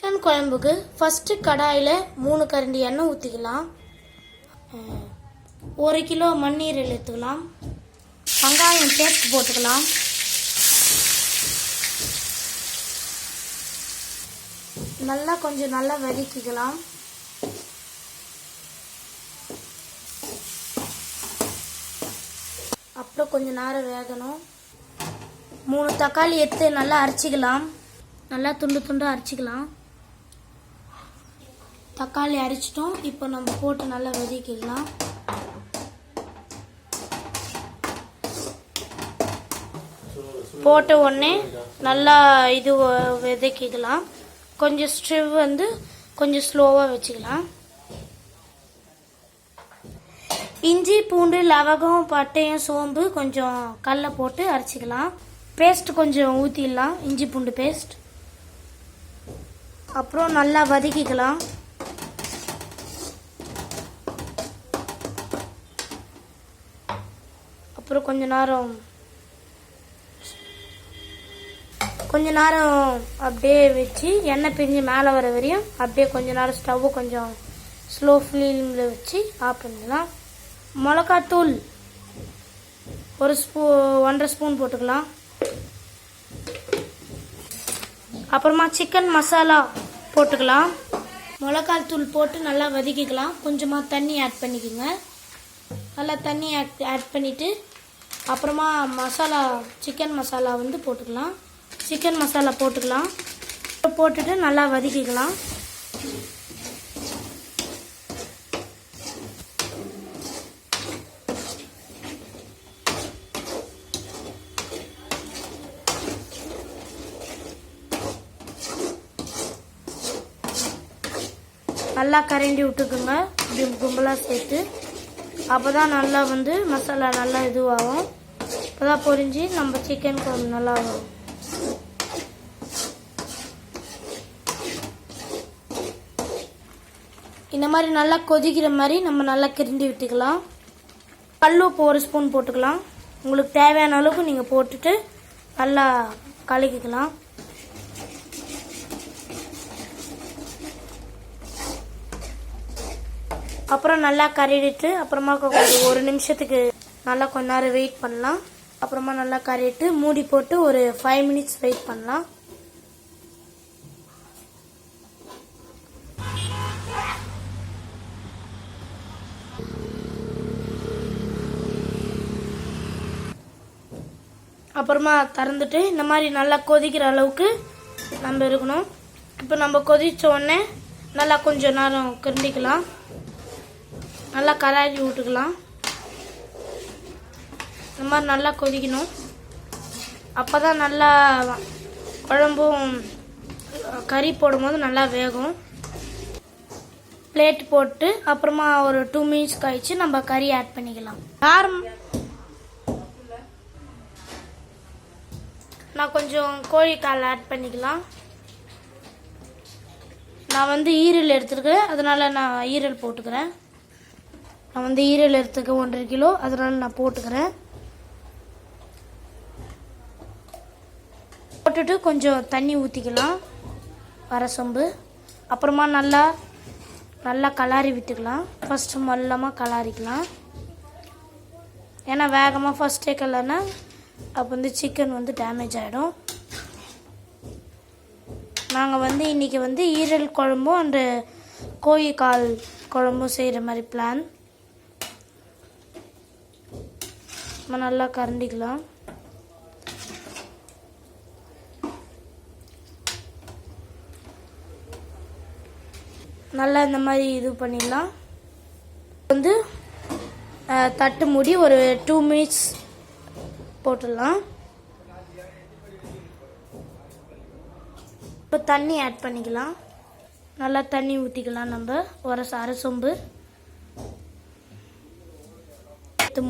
Chicken குழம்புக்கு first கடாயில் மூணு கரண்டி எண்ணெய் ஊற்றிக்கலாம் ஒரு கிலோ மண்ணீரல் எடுத்துக்கலாம் வெங்காயம் பேஸ்ட் போட்டுக்கலாம். நல்லா கொஞ்சம் நல்லா வதக்கிக்கலாம். அப்புறம் கொஞ்சம் நேரம் வேகணும். மூணு தக்காளி எடுத்து நல்லா அரைச்சிக்கலாம். நல்லா துண்டு துண்டு அரைச்சிக்கலாம். தக்காளி அரைச்சிட்டோம். இப்போ நம்ம போட்டு நல்லா வதக்கிடலாம். போட்ட உடனே நல்லா இது வ- வதக்கிக்கலாம் கொஞ்சம் ஸ்டிவ் வந்து கொஞ்சம் ஸ்லோவாக வச்சுக்கலாம். இஞ்சி பூண்டு லவகம் பட்டையும் சோம்பு கொஞ்சம் கல்ல போட்டு அரைச்சிக்கலாம். பேஸ்ட் கொஞ்சம் ஊற்றிடலாம் இஞ்சி பூண்டு பேஸ்ட். அப்புறம் நல்லா வதக்கிக்கலாம். அப்புறம் கொஞ்ச நேரம் கொஞ்ச நேரம் அப்படியே வச்சு எண்ணெய் பிரிஞ்சு மேலே வர வரையும் அப்படியே கொஞ்ச நேரம் ஸ்டவ்வை கொஞ்சம் ஸ்லோ ஃப்ளேமில் வச்சு ஆஃப் பண்ணிடலாம். மிளகாத்தூள் ஒரு ஸ்பூ ஒன்றரை ஸ்பூன் போட்டுக்கலாம். அப்புறமா சிக்கன் மசாலா போட்டுக்கலாம். மிளகாய் தூள் போட்டு நல்லா வதக்கிக்கலாம். கொஞ்சமாக தண்ணி ஆட் பண்ணிக்கோங்க. நல்லா தண்ணி ஆட் ஆட் பண்ணிவிட்டு அப்புறமா மசாலா சிக்கன் மசாலா வந்து போட்டுக்கலாம். சிக்கன் மசாலா போட்டுக்கலாம். போட்டுட்டு நல்லா வதக்கிக்கலாம். நல்லா கரண்டி விட்டுக்குங்க. இப்படி கும்பலாக சேர்த்து அப்போ தான் நல்லா வந்து மசாலா நல்லா இதுவாகும். அப்போ தான் பொரிஞ்சு நம்ம சிக்கன் குழம்பு நல்லா வரும். இந்த மாதிரி நல்லா கொதிக்கிற மாதிரி நம்ம நல்லா கிருண்டி விட்டுக்கலாம். கல் உப்பு ஒரு ஸ்பூன் போட்டுக்கலாம். உங்களுக்கு தேவையான அளவுக்கு நீங்கள் போட்டுட்டு நல்லா கலக்கிக்கலாம். அப்புறம் நல்லா கறிடிட்டு அப்புறமா கொஞ்சம் ஒரு நிமிஷத்துக்கு நல்லா கொஞ்ச நேரம் வெயிட் பண்ணலாம். அப்புறமா நல்லா கறிட்டு மூடி போட்டு ஒரு ஃபைவ் மினிட்ஸ் வெயிட் பண்ணலாம். அப்புறமா திறந்துட்டு இந்த மாதிரி நல்லா கொதிக்கிற அளவுக்கு நம்ம இருக்கணும். இப்போ நம்ம கொதிச்ச உடனே நல்லா கொஞ்சம் நேரம் கிண்டிக்கலாம் நல்லா கராரி விட்டுக்கலாம். இந்த மாதிரி நல்லா கொதிக்கணும். அப்போ தான் நல்லா குழம்பும் கறி போடும்போது நல்லா வேகும். பிளேட் போட்டு அப்புறமா ஒரு டூ மினிட்ஸ் கழித்து நம்ம கறி ஆட் பண்ணிக்கலாம். யார் நான் கொஞ்சம் கோழிக்கால் ஆட் பண்ணிக்கலாம். நான் வந்து ஈரல் எடுத்துருக்கேன் அதனால் நான் ஈரல் போட்டுக்கிறேன். நான் வந்து ஈரல் எடுத்துக்க ஒன்றரை கிலோ அதனால நான் போட்டுக்கிறேன். போட்டுட்டு கொஞ்சம் தண்ணி ஊற்றிக்கலாம் வர சொம்பு. அப்புறமா நல்லா நல்லா கலாரி விட்டுக்கலாம். ஃபஸ்ட்டு மல்லமாக கலாரிக்கலாம் ஏன்னா வேகமாக ஃபஸ்ட்டே கலர்னா அப்போ வந்து சிக்கன் வந்து டேமேஜ் ஆகிடும் நாங்கள் வந்து இன்றைக்கி வந்து ஈரல் குழம்பும் அந்த கோழி கால் குழம்பும் செய்கிற மாதிரி பிளான் நம்ம நல்லா கரண்டிக்கலாம். நல்லா இந்த மாதிரி இது பண்ணிடலாம். வந்து தட்டு மூடி ஒரு டூ மினிட்ஸ் போட்டுடலாம். இப்போ தண்ணி ஆட் பண்ணிக்கலாம். நல்லா தண்ணி ஊற்றிக்கலாம் நம்ம. ஒரு அரை சொம்பு.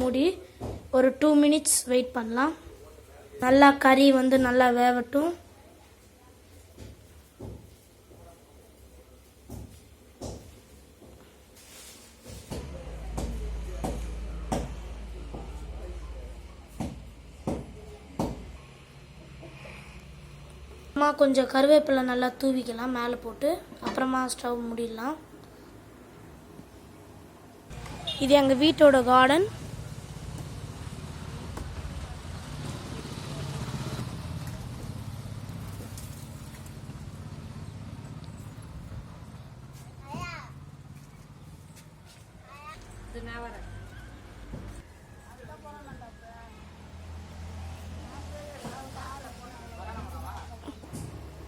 மூடி. ஒரு டூ மினிட்ஸ் வெயிட் பண்ணலாம். நல்லா கறி வந்து நல்லா வேகட்டும் அம்மா அப்புறமா கொஞ்சம் கருவேப்பிலை நல்லா தூவிக்கலாம் மேலே போட்டு. அப்புறமா ஸ்டவ் முடிடலாம். இது எங்கள் வீட்டோட கார்டன்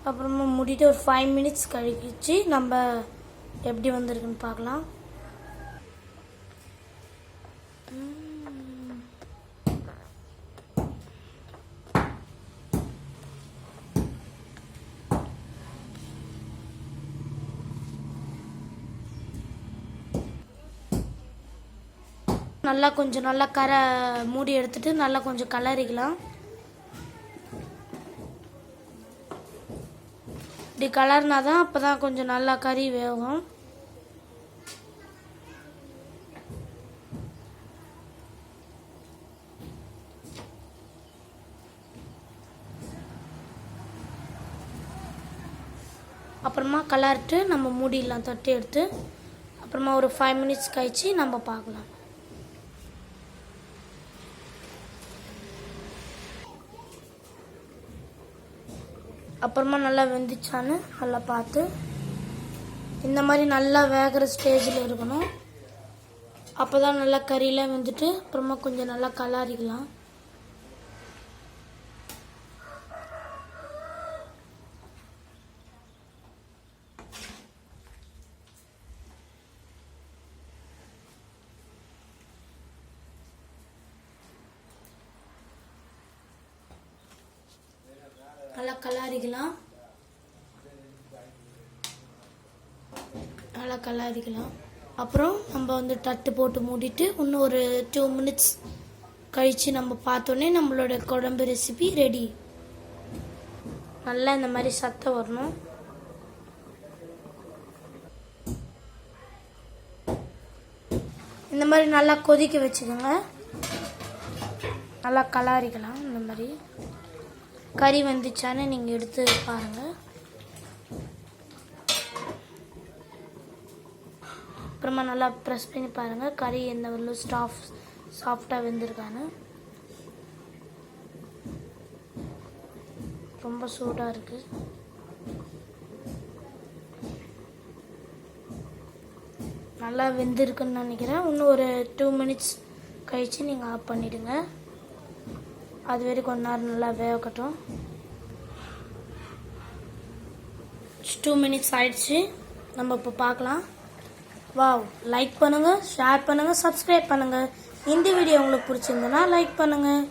அப்புறமா முடிட்டு ஒரு ஃபைவ் மினிட்ஸ் கழிச்சு நம்ம எப்படி வந்திருக்குன்னு பார்க்கலாம். நல்லா கொஞ்சம் நல்லா கரை மூடி எடுத்துட்டு நல்லா கொஞ்சம் கலரிக்கலாம். இப்படி கலர்னா தான் அப்போ தான் கொஞ்சம் நல்லா கறி வேகும். அப்புறமா கலர்ட்டு நம்ம மூடிடலாம் தட்டி எடுத்து. அப்புறமா ஒரு ஃபைவ் மினிட்ஸ் கழித்து நம்ம பார்க்கலாம். அப்புறமா நல்லா வெந்துச்சான்னு நல்லா பார்த்து இந்த மாதிரி நல்லா வேகிற ஸ்டேஜில் இருக்கணும். அப்போ தான் நல்லா கறியெலாம் வெந்துட்டு அப்புறமா கொஞ்சம் நல்லா கலாரிக்கலாம் நல்லா கலாரிக்கலாம் நல்லா கலாரிக்கலாம் அப்புறம் நம்ம வந்து தட்டு போட்டு மூடிட்டு இன்னும் ஒரு டூ மினிட்ஸ் கழித்து நம்ம பார்த்தோன்னே நம்மளோட குழம்பு ரெசிபி ரெடி நல்லா இந்த மாதிரி சத்தம் வரணும். இந்த மாதிரி நல்லா கொதிக்க வச்சுக்கோங்க. நல்லா கலாரிக்கலாம் இந்த மாதிரி. கறி வந்துச்சான்னு நீங்கள் எடுத்து பாருங்கள் அப்புறமா நல்லா ப்ரெஸ் பண்ணி பாருங்கள் கறி எந்த ஒரு ஸ்டாஃப் சாஃப்டாக வெந்திருக்கான்னு. ரொம்ப சூடாக இருக்குது நல்லா வெந்திருக்குன்னு நினைக்கிறேன். இன்னும் ஒரு டூ மினிட்ஸ் கழித்து நீங்கள் ஆஃப் பண்ணிவிடுங்க அது வரைக்கும் கொஞ்ச நேரம் நல்லா வேகட்டும். டூ மினிட்ஸ் ஆயிடுச்சு. நம்ம இப்போ பார்க்கலாம். வாவ் லைக் பண்ணுங்கள் ஷேர் பண்ணுங்கள் சப்ஸ்கிரைப் பண்ணுங்கள் இந்த வீடியோ உங்களுக்கு பிடிச்சிருந்ததுன்னா லைக் பண்ணுங்கள்